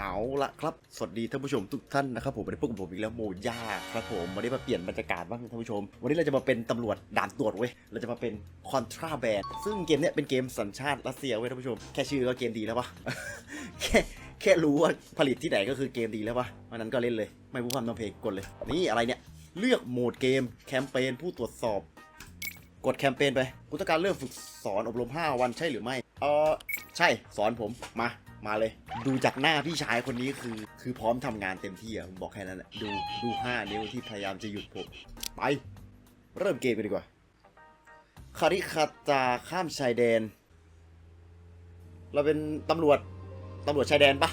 เอาละครับ สวัสดีท่านผู้ชมทุกท่านนะครับผมวันนี้พวกบผมอีกแล้วโมย่าครับผมวันนี้มาเปลี่ยนบรรยากาศบ้างท่านผู้ชม วันนี้เราจะมาเป็นตำรวจด่านตรวจเว้ยเราจะมาเป็นคอนทราแบนซึ่งเกมเนี้ยเป็นเกมสัญชาติรัสเซียเว้ยท่านผู้ชม แค่ชื่อก็เกมดีแล้วปะแค่แค่รู้ว่าผลิตที่ไหนก็คือเกมดีแล้วปะวันนั้นก็เล่นเลย ไม่พูดความทำเพลงกดเลย นี่อะไรเนี่ยเลือกโหมดเกมแคมเปญผู้ตรวจสอบ กดแคมเปญไปกูต้องการเริ่มฝึกสอนอบรม 5 วันใช่หรือไม่เออใช่สอนผมมา มาเลย ดูจากหน้าพี่ชายคนนี้คือ คือพร้อมทำงานเต็มที่อะผมบอกแค่นั้นแหละดูดูห้านิ้วที่พยายามจะหยุดผมไป เริ่มเกมไปดีกว่าคาริคาตาข้ามชายแดน เราเป็นตำรวจตำรวจชายแดนปะ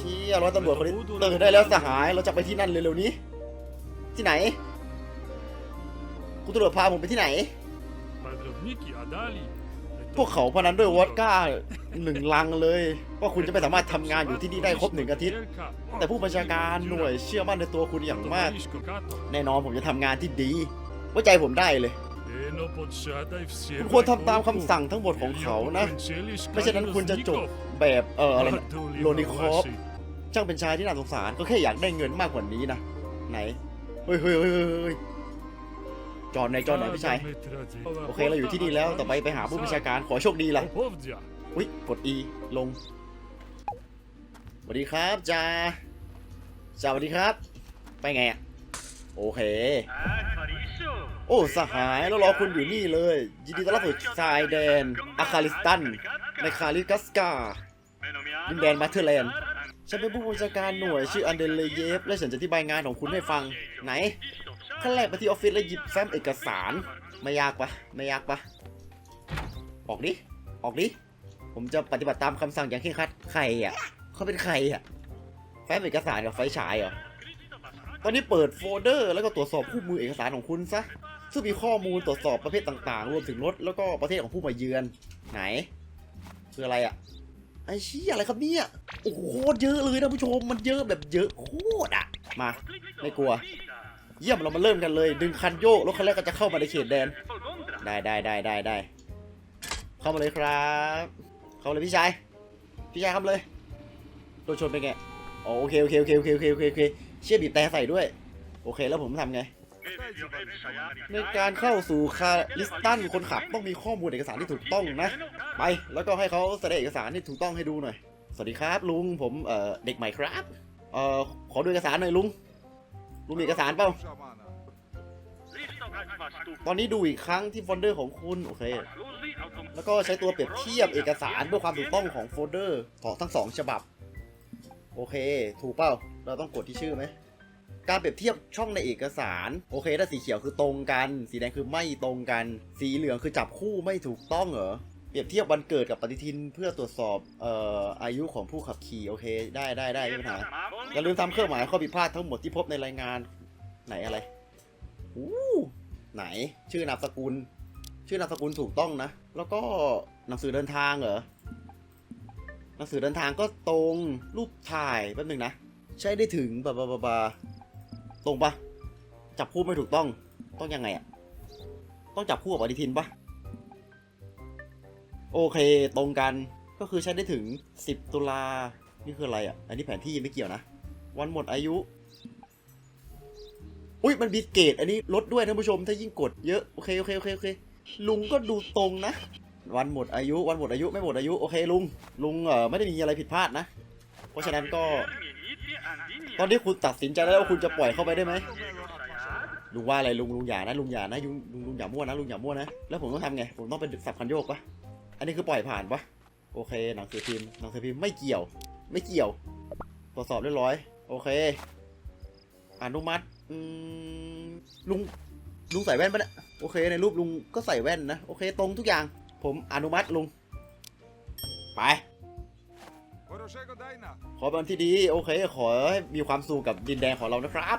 ชี้ยร้อยตำรวจคนนี้ตื่นได้แล้วสหายเราจะไปที่นั่นเร็วๆนี้ ที่ไหน คุณตำรวจพาผมไปที่ไหน พวกเขาพนันด้วยวอดก้าหนึ่งลังเลยว่าคุณจะไม่สามารถทำงานอยู่ที่นี่ได้ครบหนึ่งอาทิตย์ แต่ผู้บัญชาการหน่วยเชื่อมั่นในตัวคุณอย่างมาก แน่นอนผมจะทำงานที่ดีไว้ใจผมได้เลยคุณควรทำตามคำสั่งทั้งหมดของเขานะ ไม่เช่นนั้นคุณจะจบแบบเอออะไรนะโลนิคอฟช่างเป็นชายที่น่าสงสารก็แค่อยากได้เงินมากกว่านี้นะ ไหน เฮ้ยเฮ้ยเฮ้ยเฮ้ยเฮ้ย จอดไหนจอดไหนพี่ชายโอเคเราอยู่ที่นี่แล้วต่อไปไปหาผู้บัญชาการขอโชคดีล่ะอุ้ยกด E ลงสวัสดีครับจ้าจ้าสวัสดีครับ ไปไงอะโอเค โอ้สหายแล้วรอคุณอยู่นี่เลย ยินดีต้อนรับสู่ชายแดนอาคาลิสตัน ในคาลิกัสกาดินแดนมาเธอร์แลนด์ฉันเป็นผู้บัญชาการหน่วยชื่ออันเดเลเยฟ และฉันจะอธิบายงานของคุณให้ฟังไหน ขั้นแรกไปที่ออฟฟิศแล้วหยิบแฟ้มเอกสาร ไม่ยากปะไม่ยากปะออกดิ ออกดิ ผมจะปฏิบัติตามคำสั่งอย่างเคร่งครัด ใครอะ เขาเป็นใครอะ แฟ้มเอกสารกับไฟฉายเหรอ ตอนนี้เปิดโฟลเดอร์แล้วก็ตรวจสอบคู่มือเอกสารของคุณซะ ซึ่งมีข้อมูลตรวจสอบประเภทต่างๆ รวมถึงรถแล้วก็ประเทศของผู้มาเยือน ไหน คืออะไรอะ ไอ้ชี่ยอะไรครับเนี่ย โอ้โหเยอะเลยนะผู้ชม มันเยอะแบบเยอะโคตรอะ มา ไม่กลัว เยี่ยมเรามาเริ่มกันเลย ดึงคันโยกรถคันแรกก็จะเข้ามาในเขตแดน ได้ได้ได้ได้ได้เข้ามาเลยครับ เข้ามาเลยพี่ชาย พี่ชายเข้าเลยโดนชนเป็นไงอ๋อโอเคโอเคโอเคโอเคโอเคโอเคโอเคเชี่ยบีบแต่ใส่ด้วย โอเคแล้วผมทำไง ในการเข้าสู่คาลิสตันคนขับต้องมีข้อมูลเอกสารที่ถูกต้องนะ ไปแล้วก็ให้เขาแสดงเอกสารที่ถูกต้องให้ดูหน่อย สวัสดีครับลุงผมเอ่อเด็กใหม่ครับเอ่อขอดูเอกสารหน่อยลุง ลุงมีเอกสารเปล่า ตอนนี้ดูอีกครั้งที่โฟลเดอร์ของคุณโอเค แล้วก็ใช้ตัวเปรียบเทียบเอกสารเพื่อความถูกต้องของโฟลเดอร์ของทั้งสองฉบับ โอเค ถูกเปล่า เราต้องกดที่ชื่อไหม การเปรียบเทียบช่องในเอกสาร โอเค ถ้าสีเขียวคือตรงกัน สีแดงคือไม่ตรงกัน สีเหลืองคือจับคู่ไม่ถูกต้องเหรอ เปรียบเทียบวันเกิดกับปฏิทินเพื่อตรวจสอบเอ่ออายุของผู้ขับขี่โอเค ได้ได้ได้ไม่มีปัญหาอย่าลืมทำเครื่องหมายข้อผิดพลาดทั้งหมดที่พบในรายงานไหนอะไรอู้ไหน ชื่อนามสกุล ชื่อนามสกุลถูกต้องนะ แล้วก็หนังสือเดินทางเหรอหนังสือเดินทางก็ตรงรูปถ่ายแป๊บนึงนะ ใช้ได้ถึงบาบาบาบาตรงปะจับคู่ไม่ถูกต้องต้องยังไงอะต้องจับคู่กับปฏิทินปะ โอเคตรงกันก็คือใช้ได้ถึง 10 ตุลา นี่คืออะไรอะ อันนี้แผนที่ไม่เกี่ยวนะ วันหมดอายุ อุ้ยมันมีเกรดอันนี้ลดด้วยท่านผู้ชมถ้ายิ่งกดเยอะ โอเคโอเคโอเคโอเค ลุงก็ดูตรงนะ วันหมดอายุ วันหมดอายุไม่หมดอายุ โอเคลุง ลุงเออไม่ได้มีอะไรผิดพลาดนะ เพราะฉะนั้นก็ ตอนนี้คุณตัดสินใจแล้วว่าคุณจะปล่อยเข้าไปได้ไหมลุงว่าอะไรลุงลุงอย่านะลุงอย่านะลุงลุงลุงอย่ามั่วนะลุงอย่ามั่วนะแล้วผมต้องทำไงผมต้องเป็นสับคันโยกปะ อันนี้คือปล่อยผ่านปะโอเค หนังสือพิมพ์หนังสือพิมพ์ไม่เกี่ยว ไม่เกี่ยว ตรวจสอบเรียบร้อย โอเค อนุมัติลุงลุงใส่แว่นปะเนี่ยโอเค ในรูปลุงก็ใส่แว่นนะ โอเค ตรงทุกอย่าง ผมอนุมัติลุง ไป ขอเป็นที่ดี โอเค ขอให้มีความสุขกับดินแดนของเรานะครับ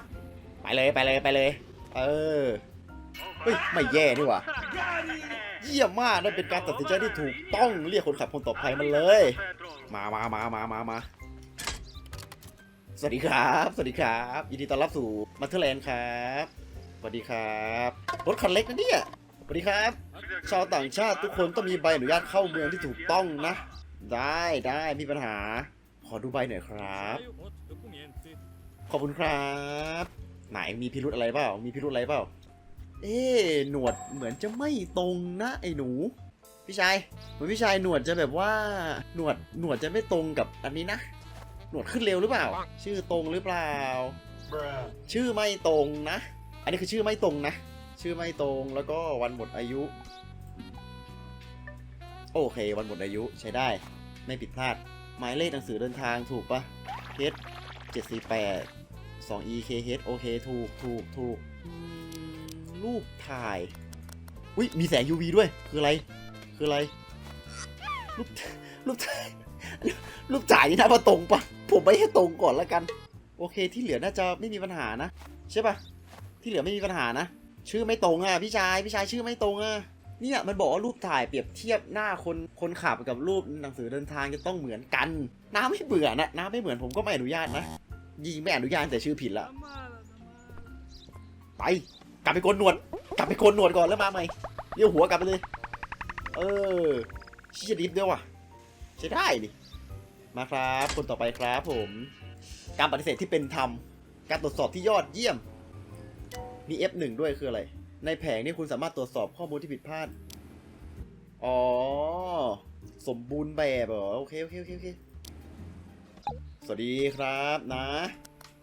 ไปเลย ไปเลย ไปเลย เออ เฮ้ย ไม่แย่นี่หว่า เยี่ยมมากนั่นเป็นการตัดสินใจที่ถูกต้องเรียกคนขับคนต่อไปมันเลย มามามามามามาสวัสดีครับ สวัสดีครับยินดีต้อนรับสู่มาเธอแลนด์ครับ สวัสดีครับรถคันเล็กนะเนี่ยสวัสดีครับ ชาวต่างชาติทุกคนต้องมีใบอนุญาตเข้าเมืองที่ถูกต้องนะ ได้ได้มีปัญหา ขอดูใบหน่อยครับ ขอบคุณครับ ไหนมีพิรุธอะไรเปล่ามีพิรุธอะไรเปล่า เอ๊ะหนวดเหมือนจะไม่ตรงนะไอ้หนู พี่ชายเหมือนพี่ชายหนวดจะแบบว่าหนวดหนวดจะไม่ตรงกับอันนี้นะ หนวดขึ้นเร็วหรือเปล่า ชื่อตรงหรือเปล่า ชื่อไม่ตรงนะ อันนี้คือชื่อไม่ตรงนะ ชื่อไม่ตรงแล้วก็วันหมดอายุ โอเค วันหมดอายุใช้ได้ ไม่ผิดพลาด หมายเลขหนังสือเดินทางถูกปะ H 748 2 E K H โอเค ถูก ถูก ถูกอืม รูปถ่าย อุ้ยมีแสง UV ด้วย คืออะไร คืออะไร รูป รูปถ่าย รูปถ่ายนี่นะมาตรงปะผมไม่ให้ตรงก่อนละกัน โอเคที่เหลือน่าจะไม่มีปัญหานะ ใช่ปะที่เหลือไม่มีปัญหานะ ชื่อไม่ตรงอะพี่ชาย พี่ชายชื่อไม่ตรงอะเนี่ยมันบอกว่ารูปถ่ายเปรียบเทียบหน้าคนคนขับกับรูปหนังสือเดินทางจะต้องเหมือนกัน น้าไม่เบื่อนะน้าไม่เหมือนผมก็ไม่อนุญาตนะยิงไม่อนุญาตแต่ชื่อผิดละไป กลับไปโกนหนวด กลับไปโกนหนวดก่อนแล้วมาใหม่เลี้ยวหัวกลับไปเลย เออเชียดิฟด้วยว่ะใช้ได้ดิมาครับ คนต่อไปครับผม การปฏิเสธที่เป็นธรรม การตรวจสอบที่ยอดเยี่ยม มี F1 ด้วยคืออะไร ในแผงนี่คุณสามารถตรวจสอบข้อมูลที่ผิดพลาด อ๋อ สมบูรณ์แบบเหรอ โอเค โอเค โอเคโอเคสวัสดีครับนะ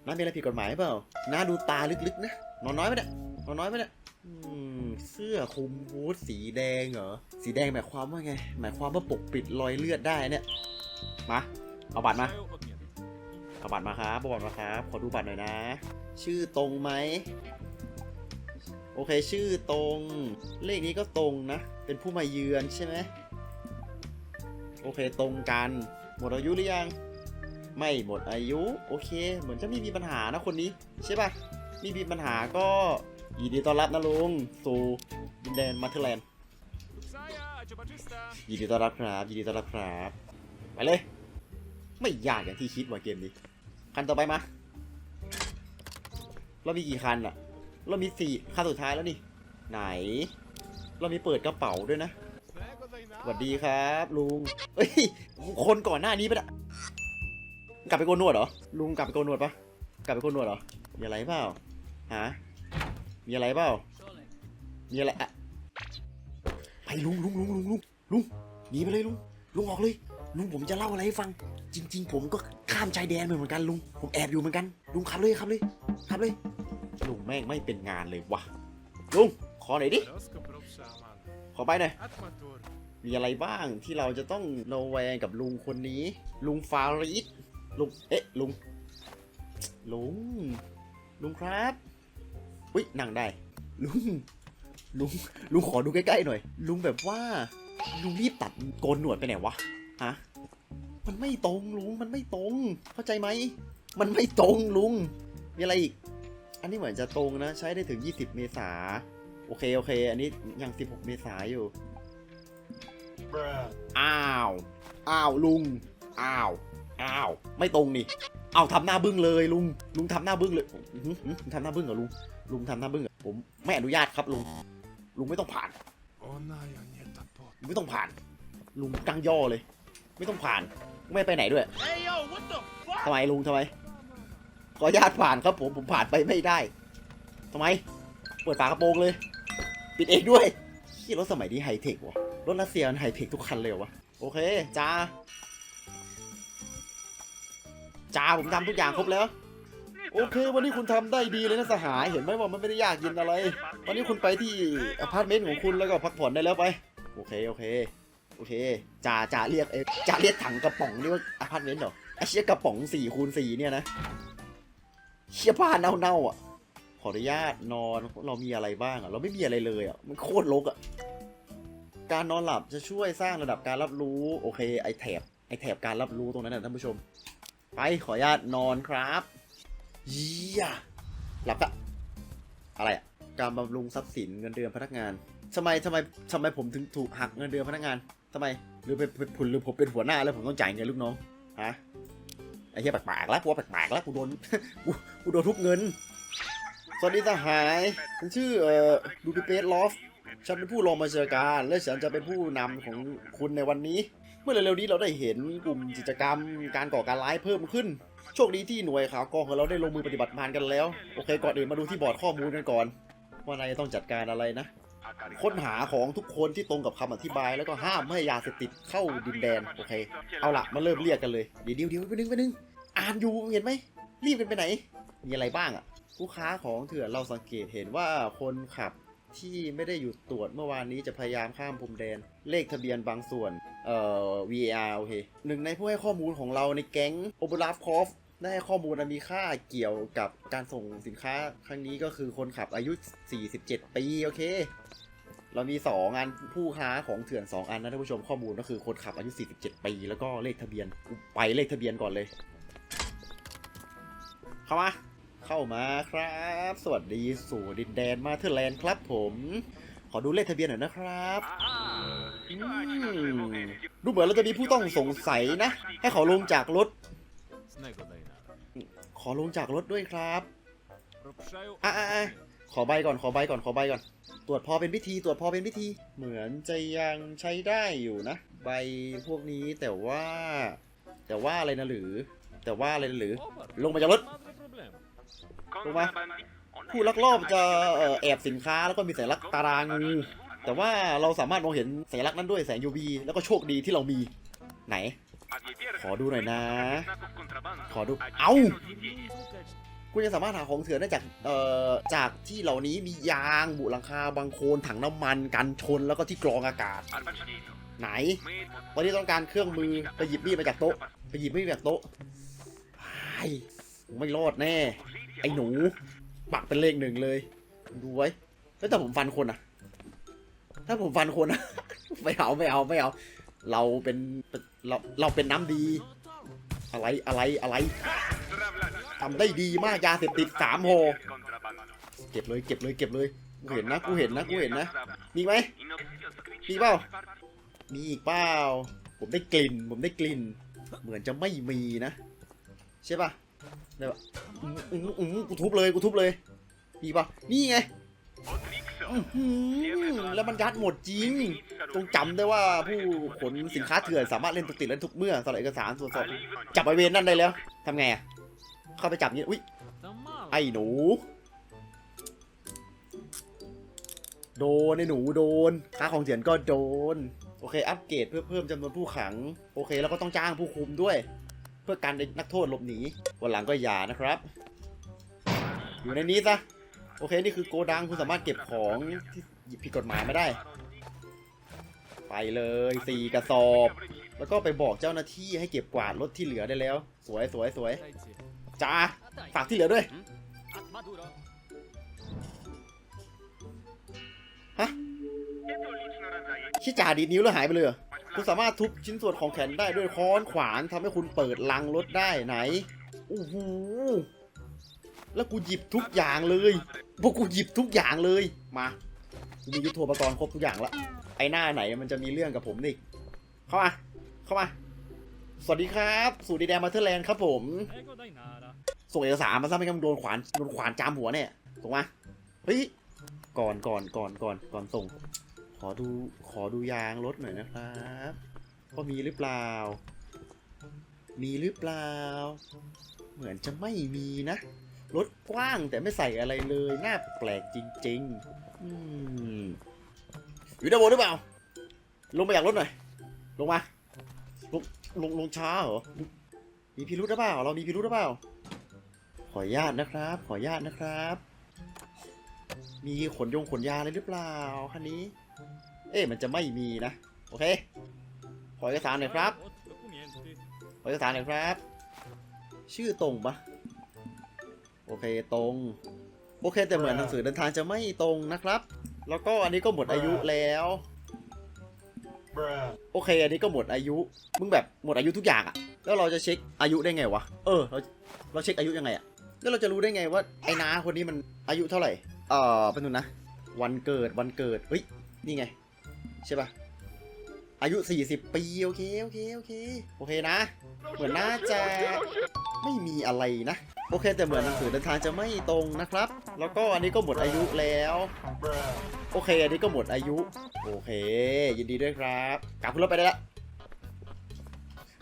น้ามีอะไรผิดกฎหมายเปล่าน้าดูตาลึกๆนะ นอนน้อยไหมเนี่ย เอาน้อยไปเนี่ยเสื้อคลุมฮูดสีแดงเหรอ สีแดงหมายความว่าไง หมายความว่าปกปิดรอยเลือดได้เนี่ย มา เอาบัตรมา เอาบัตรมาครับบัตรมาครับ ขอดูบัตรหน่อยนะ ชื่อตรงไหม โอเค ชื่อตรง เลขนี้ก็ตรงนะ เป็นผู้มาเยือนใช่ไหม โอเค ตรงกัน หมดอายุหรือยัง ไม่หมดอายุ โอเค เหมือนจะไม่มีปัญหานะคนนี้ ใช่ปะไม่มีปัญหาก็ ยินดีต้อนรับนะลุงสู่ดินแดนมาเทอร์แลนด์ยินดีต้อนรับครับยินดีต้อนรับครับไปเลย ไม่ยากอย่างที่คิดว่าเกมนี้ คันต่อไปมาเรามีกี่คันอะเรามีสี่คันสุดท้ายแล้วนี่ ไหน เรามีเปิดกระเป๋าด้วยนะสวัสดีครับลุงเอ้ยคนก่อนหน้านี้ปะกลับไปโกนหนวดเหรอลุงกลับไปโกนหนวดปะกลับไปโกนหนวดเหรอมีอะไรเปล่าฮะ มีอะไรเปล่า มีอะไรอะไปลุงลุงลุงลุงลุงลุงหนีไปเลยลุงลุงออกเลย ลุงผมจะเล่าอะไรให้ฟัง จริง ๆ ผมก็ข้ามชายแดนเหมือนกันลุง ผมแอบอยู่เหมือนกัน ลุงขับเลยขับเลยขับเลย ลุงแม่งไม่เป็นงานเลยวะลุงขอหน่อยดิ ขอไปหน่อย มีอะไรบ้างที่เราจะต้องระแวงกับลุงคนนี้ ลุงฟาริสลุง เอ๊ะ ลุง ลุง ลุงครับ อุ้ยนั่งได้ ลุง ลุง ลุงขอดูใกล้ๆหน่อย ลุงแบบว่า ลุงรีบตัดโกนหนวดไปไหนวะ ฮะ มันไม่ตรงลุง มันไม่ตรง เข้าใจไหม มันไม่ตรงลุง มีอะไรอีก อันนี้เหมือนจะตรงนะ ใช้ได้ถึง 20 เมษา โอเค โอเค อันนี้ยัง 16 เมษาอยู่ อ้าว อ้าวลุง อ้าว อ้าว ไม่ตรงนี่ เอาทำหน้าบึ้งเลยลุง ลุงทำหน้าบึ้งเลยทำหน้าบึ้งเหรอลุง ลุงทำหน้าบึ้งเหรอผมไม่อนุญาตครับลุง ลุงไม่ต้องผ่าน Ona ja nie ta pot. ลุงไม่ต้องผ่าน ลุงตั้งย่อเลย ไม่ต้องผ่าน ไม่ไปไหนด้วย Hey yo, what the fuck? ทำไมลุงทำไม ขออนุญาตผ่านครับผมผมผ่านไปไม่ได้ทำไม เปิดฝากระโปรงเลย ปิดเองด้วยที่รถสมัยนี้ไฮเทควะรถรัสเซียมันไฮเทคทุกคันเลยเหรอวะโอเคจ้าจ้าผมทำทุกอย่างครบแล้ว โอเค วันนี้คุณทำได้ดีเลยนะสหายเห็นไหมว่ามันไม่ได้ยากเย็นอะไร วันนี้คุณไปที่อพาร์ตเมนต์ของคุณแล้วก็พักผ่อนได้แล้วไป โอเคโอเคโอเคจ่าจ่าเรียกเอจ่าเรียกถังกระป๋องนี่ว่าอพาร์ตเมนต์เหรอไอเชี่ยกระป๋องสี่คูณสี่เนี่ยนะเชี่ยผ้าเน่าๆอะขออนุญาตนอนเรามีอะไรบ้างอะเราไม่มีอะไรเลยอะมันโคตรรกอะการนอนหลับจะช่วยสร้างระดับการรับรู้โอเคไอแถบไอแถบการรับรู้ตรงนั้นนะท่านผู้ชม ไปขออนุญาตนอนครับ เยี่ยหลับอะอะไรอะการบำรุงทรัพย์สินเงินเดือนพนักงานทำไมทำไมทำไมผมถึงถูกหักเงินเดือนพนักงานทำไมหรือเป็นเป็นผลหรือผมเป็นหัวหน้าแล้วผมต้องจ่ายเงินลูกน้องฮะไอ้เหี้ยแปลกๆแล้วกูว่าแปลกๆแล้วกูโดนกูกูโดนทุบเงินสวัสดีสหายฉันชื่อเอ่อดูดิเปสลอฟฉันเป็นผู้รองบัญชาการ และฉันจะเป็นผู้นำของคุณในวันนี้ มื่อเร็วๆนี้เราได้เห็นกลุ่มกิจกรรมการก่อการร้ายเพิ่มขึ้น โชคดีที่หน่วยข่าวกรองของเราได้ลงมือปฏิบัติงานกันแล้ว โอเค ก่อนอื่นมาดูที่บอร์ดข้อมูลกันก่อน ว่านายต้องจัดการอะไรนะ ค้นหาของทุกคนที่ตรงกับคำอธิบาย แล้วก็ห้ามไม่ให้ยาเสพติดเข้าดินแดน โอเค เอาละมาเริ่มเรียกกันเลย เดี๋ยวเดี๋ยวเดี๋ยวไปนึงไปนึง อ่านอยู่เห็นไหม รีบกันไปไหน มีอะไรบ้างอะผู้ค้าของเถื่อนเราสังเกตเห็นว่าคนขับที่ไม่ได้หยุดตรวจเมื่อวานนี้จะพยายามข้ามพรมแดน เลขทะเบียนบางส่วน เอ่อ V R โอเคหนึ่งในผู้ให้ข้อมูลของเราในแก๊งโอเบราฟคอฟได้ให้ข้อมูลอันมีค่าเกี่ยวกับการส่งสินค้าครั้งนี้ก็คือคนขับอายุ 47 ปี โอเค เรามี 2 อันผู้ค้าของเถื่อน 2 อันนะท่านผู้ชมข้อมูลก็คือคนขับอายุ 47 ปี แล้วก็เลขทะเบียนไปเลขทะเบียนก่อนเลย เข้ามา เข้ามาครับ สวัสดีสู่ดินแดนมาเธอร์แลนด์ครับผม ขอดูเลขทะเบียนหน่อยนะครับ ดูเหมือนเราจะมีผู้ต้องสงสัยนะ ให้เขาลงจากรถ ขอลงจากรถด้วยครับอะอะขอใบก่อนขอใบก่อนขอใบก่อน ตรวจพอเป็นพิธีตรวจพอเป็นพิธี เหมือนจะยังใช้ได้อยู่นะ ใบพวกนี้แต่ว่า แต่ว่าอะไรนะหรือ แต่ว่าอะไรนะหรือ ลงมาจากรถลงมาผู้ลักลอบจะแอบสินค้าแล้วก็มีสัญลักตาราง แต่ว่าเราสามารถมองเห็นสัญลักษณ์นั้นด้วยแสง UV แล้วก็โชคดีที่เรามีไหน ขอดูหน่อยนะ ขอดู เอ้า คุณจะสามารถหาของเถื่อนได้จาก เอ่อ จากที่เหล่านี้มียางบุหลังคาบางโคลนถังน้ำมันกันชนแล้วก็ที่กรองอากาศ ไหนวันนี้ต้องการเครื่องมือไปหยิบมีดมาจากโต๊ะ ไปหยิบมีดมาจากโต๊ะไอ้ไม่รอดแน่ ไอ้หนู ปักเป็นเลขหนึ่งเลย ดูไว้ แล้วแต่ผมฟันคนอะ ถ้าผมฟันคนอะไม่เอาไม่เอาไม่เอา เราเป็นเราเราเป็นน้ำดี อะไรอะไรอะไรทำได้ดีมากยาเสพติดสามโหเก็บเลยเก็บเลยเก็บเลยกูเห็นนะกูเห็นนะกูเห็นนะมีไหมมีเปล่ามีอีกเปล่าผมได้กลิ่น ผมได้กลิ่น เหมือนจะไม่มีนะ ใช่ป่ะได้ปะอืมอืมอืมกูทุบเลยกูทุบเลยมีป่ะนี่ไง อื้อหือแล้วมันยัดหมดจริงต้องจำได้ว่าผู้ขนสินค้าเถื่อนสามารถเล่นตุกติดและทุกเมื่อสำหรับเอกสารตรวจสอบจับไอเวนนั่นได้แล้วทำไงอะเข้าไปจับนี่อุ้ย Tam malo. ไอ้หนู โดนไอ้หนูโดนค่าของเถื่อนก็โดน โอเค อัปเกรดเพื่อเพิ่มจำนวนผู้ขัง โอเค แล้วก็ต้องจ้างผู้คุมด้วย เพื่อการนักโทษหลบหนี วันหลังก็อย่านะครับ อยู่ในนี้ซะ โอเค นี่คือโกดังคุณสามารถเก็บของที่หยิบผิดกฎหมายมาได้ ไปเลยสี่กระสอบ แล้วก็ไปบอกเจ้าหน้าที่ให้เก็บกวาดรถที่เหลือได้แล้ว สวยสวยสวยจ้าฝากที่เหลือด้วย A Maduro. ชิจ่าดีดนิ้วแล้วหายไปเลยคุณสามารถทุบชิ้นส่วนของแขนได้ด้วยค้อนขวานทำให้คุณเปิดลังรถได้ไหนโอ้โหแล้วกูหยิบทุกอย่างเลย พวกกูหยิบทุกอย่างเลย มากูมียุทโธปกรณ์ครบทุกอย่างละ ไอหน้าไหนมันจะมีเรื่องกับผมนี่ เข้ามา เข้ามา สวัสดีครับ สู่ดีแดนมาเทอร์แลนด์ครับผม Nego daj nara. ส่งเอกสารมาซะไม่งั้นโดนขวาน โดนขวานจามหัวเนี่ย ส่งมา เฮ้ย ก่อนก่อนก่อนก่อนก่อนส่ง ขอดู ขอดูยางรถหน่อยนะครับว่ามีหรือเปล่า มีหรือเปล่า เหมือนจะไม่มีนะ รถกว้างแต่ไม่ใส่อะไรเลยน่าแปลกจริงๆอืมอยู่ด้านบนหรือเปล่า ลงมาจากรถหน่อย ลงมา ลงลงลงช้าเหรอ มีพิรุธหรือเปล่า เรามีพิรุธหรือเปล่า ขออนุญาตนะครับ ขออนุญาตนะครับ มีขนยงขนยาอะไรหรือเปล่าคันนี้ เอ๊ะมันจะไม่มีนะ โอเค ขอเอกสารหน่อยครับ ขอเอกสารหน่อยครับ ชื่อตรงปะ โอเคตรง โอเคแต่เหมือนหนังสือเดินทางจะไม่ตรงนะครับ แล้วก็อันนี้ก็หมดอายุแล้วโอเค อันนี้ก็หมดอายุ มึงแบบหมดอายุทุกอย่างอะแล้วเราจะเช็คอายุได้ไงวะ เออ เราเราเช็คอายุยังไงอะแล้วเราจะรู้ได้ไงว่าไอ้น้าคนนี้มันอายุเท่าไหร่ เออเป็นนูนนะ วันเกิดวันเกิด เฮ้ย นี่ไง ใช่ปะ อายุ 40 ปี โอเค โอเค โอเค โอเคนะ เหมือนน่าจะไม่มีอะไรนะ โอเค แต่เหมือนหนังสือเดินทางจะไม่ตรงนะครับ แล้วก็อันนี้ก็หมดอายุแล้ว โอเค อันนี้ก็หมดอายุ โอเค ยินดีด้วยครับกลับขึ้นรถไปได้ละ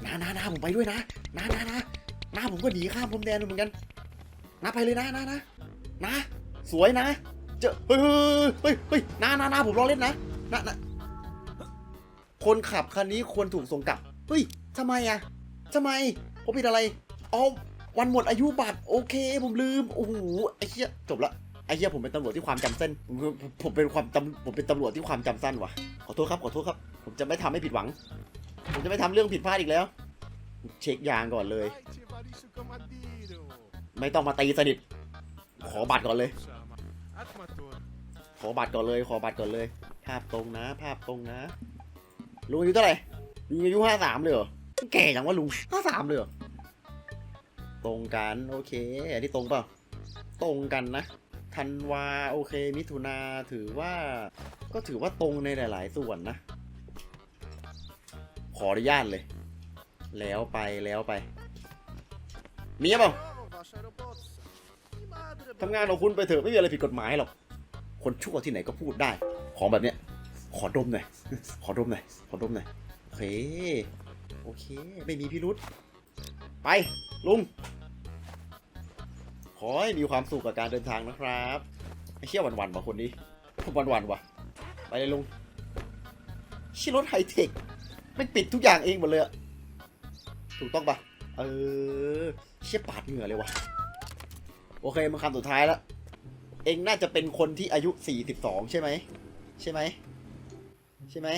นะนะนะผมไปด้วยนะนะนะนะนะผมก็หนีข้ามพรมแดนเหมือนกันนะไปเลยนะนะนะนะ สวยนะ เจอเฮ้ยเฮ้ยเฮ้ยเฮ้ยนะนะนะผมรอเล่นนะนะนะ คนขับคันนี้ควรถูกส่งกลับ เฮ้ยทำไมอะทำไม ผมผิดอะไรอ๋อวันหมดอายุบัตร โอเค ผมลืม โอ้โห ไอ้เหี้ย จบละ ไอ้เหี้ยผมเป็นตำรวจที่ความจำเส้น ผมผมเป็นความจำผมเป็นตำรวจที่ความจำสั้นวะขอโทษครับ ขอโทษครับ ผมจะไม่ทำให้ผิดหวัง ผมจะไม่ทำเรื่องผิดพลาดอีกแล้ว เช็คยางก่อนเลย ไม่ต้องมาตีสนิท ขอบัตรก่อนเลย ขอบัตรก่อนเลย ขอบัตรก่อนเลย ภาพตรงนะ ภาพตรงนะ ลุงอายุเท่าไหร่ลุงอายุห้าสามเลยเหรอแก่จังว่าลุงห้าสามเลยเหรอตรงกันโอเคอันนี้ตรงเปล่าตรงกันนะธันวาโอเค มิถุนาถือว่า ก็ถือว่าตรงในหลาย ๆ ส่วนนะ ขออนุญาตเลย แล้วไปแล้วไปมีเปล่าทำงานของคุณไปเถอะไม่มีอะไรผิดกฎหมายหรอก คนชั่วที่ไหนก็พูดได้ ของแบบเนี้ย ขอดมหน่อย ขอดมหน่อย ขอดมหน่อย โอเค โอเค ไม่มีพิรุษ ไป ลุง ขอให้มีความสุขกับการเดินทางนะครับ ไอ้เชี่ยวันวันว่ะคนนี้วันวันว่ะ ไปเลยลุงชิรถไฮเทคไม่ปิดทุกอย่างเองหมดเลย ถูกต้องปะเออ เชี่ยปาดเหงื่อเลยว่ะ โอเคมันคำสุดท้ายแล้ว เองน่าจะเป็นคนที่อายุ 42 ใช่ไหม ใช่ไหม ใช่ไหม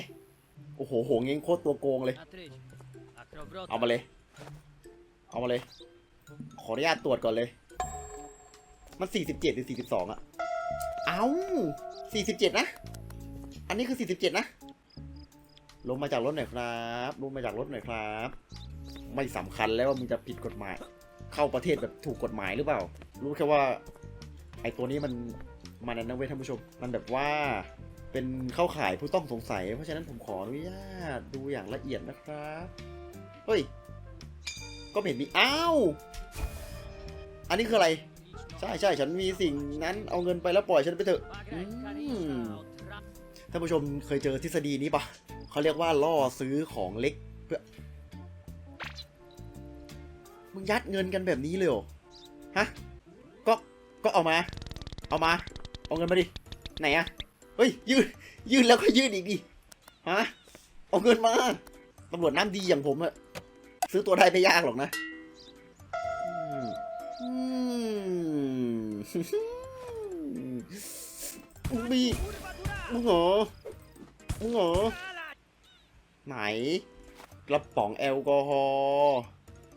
โอ้โหโหงเองโคตรตัวโกงเลย เอามาเลย เอามาเลย ขออนุญาตตรวจก่อนเลย มัน47หรือ42อะเอา47นะ อันนี้คือ47นะ ลงมาจากรถหน่อยครับ ลงมาจากรถหน่อยครับ ไม่สำคัญแล้วว่ามึงจะผิดกฎหมาย เข้าประเทศแบบถูกกฎหมายหรือเปล่า รู้แค่ว่า ไอ้ตัวนี้มันมันนั้นนะเว้ยท่านผู้ชม มันแบบว่า เป็นเข้าข่ายผู้ต้องสงสัย เพราะฉะนั้นผมขออนุญาตดูอย่างละเอียดนะครับ เฮ้ย ก็เห็นมีอ้าว อันนี้คืออะไร ใช่ใช่ฉันมีสิ่งนั้นเอาเงินไปแล้วปล่อยฉันไปเถอะท่านผู้ชมเคยเจอทฤษฎีนี้ปะเขาเรียกว่าล่อซื้อของเล็กเพื่อ มึงยัดเงินกันแบบนี้เลยเหรอ ฮะ ก็ ก็เอามา เอามา เอาเงินมาดิ ไหนอะ เฮ้ยยืดยืดแล้วก็ยืดอีกดิฮะเอาเงินมาตำรวจน้ำดีอย่างผมอะซื้อตัวได้ไม่ยากหรอกนะอืมอืมมึงมีมึงเหรอมึงเหรอไหนกระป๋องแอลกอฮอล์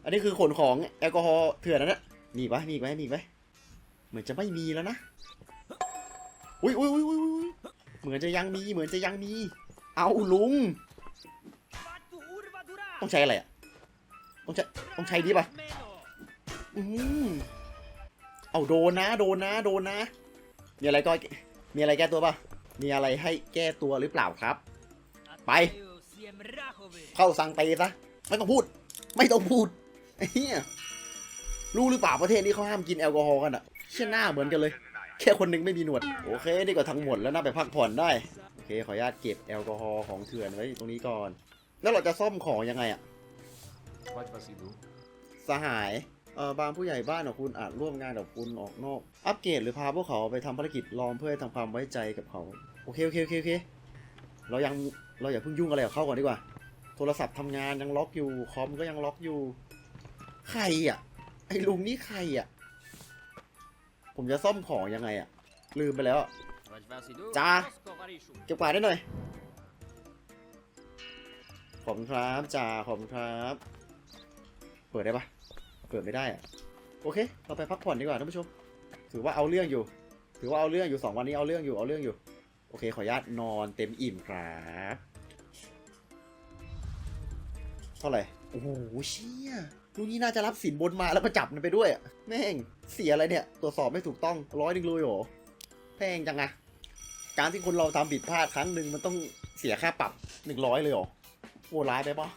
อันนี้คือขนของแอลกอฮอล์เถื่อนนะเนี่ยมีปะมีไหมมีไหมเหมือนจะไม่มีแล้วนะอุ้ยอุ้ยอุ้ยอุ้ย เหมือนจะยังมีเหมือนจะยังมี เอาลุง ต้องใช้อะไรอะ ต้องใช้ต้องใช้ดีป่ะอืมเอาโดนนะ โดนนะโดนนะ มีอะไรก็มีอะไรแก้ตัวป่ะ มีอะไรให้แก้ตัวหรือเปล่าครับ Vai. Matteo Siemrakovic. เข้าสั่งเตะซะ ไม่ต้องพูด ไม่ต้องพูดเฮียรู้หรือเปล่าประเทศนี้เขาห้ามกินแอลกอฮอล์กันอะเชี่ยหน้าเหมือนกันเลย แค่คนหนึงไม่มีหนวด โอเค นี่ก็ทั้งหมดแล้วน่าไปพักผ่อนได้ โอเค ขออนุญาตเก็บแอลกอฮอล์ของเถื่อนไว้ตรงนี้ก่อน แล้วเราจะซ่อมของยังไงอะ Pode Vacilu. สหายเอ่อบางผู้ใหญ่บ้านของคุณอาจร่วมงานกับคุณออกนอก อัปเกรดหรือพาพวกเขาไปทำภารกิจลองเพื่อทำความไว้ใจกับเขา โอเค โอเค โอเคโอเค เรายัง เราอย่าเพิ่งยุ่งอะไรกับเขาก่อนดีกว่า โทรศัพท์ทำงานยังล็อกอยู่ คอมก็ยังล็อกอยู่ ใครอะ ไอ้ลุงนี่ใครอะ ผมจะซ่อมของยังไงอะลืมไปแล้วอะ Vaj Vacilu. Cha. Mosko Varishu. เก็บกวาดได้หน่อย ขอบคุณครับจ่าขอบคุณครับ เปิดได้ปะเปิดไม่ได้อะโอเค เราไปพักผ่อนดีกว่าท่านผู้ชม ถือว่าเอาเรื่องอยู่ ถือว่าเอาเรื่องอยู่สองวันนี้เอาเรื่องอยู่เอาเรื่องอยู่ โอเค ขออนุญาตนอนเต็มอิ่มครับเท่าไหร่ โอ้โหเชี่ย ลูกนี้น่าจะรับสินบนมาแล้วมาจับมันไปด้วยอะแม่งเสียอะไรเนี่ย ตรวจสอบไม่ถูกต้องร้อยหนึ่งเลยเหรอแพงจังอะการที่คนเราทำผิดพลาดครั้งหนึ่งมันต้องเสียค่าปรับหนึ่งร้อยเลยเหรอโหร้ายไปปะ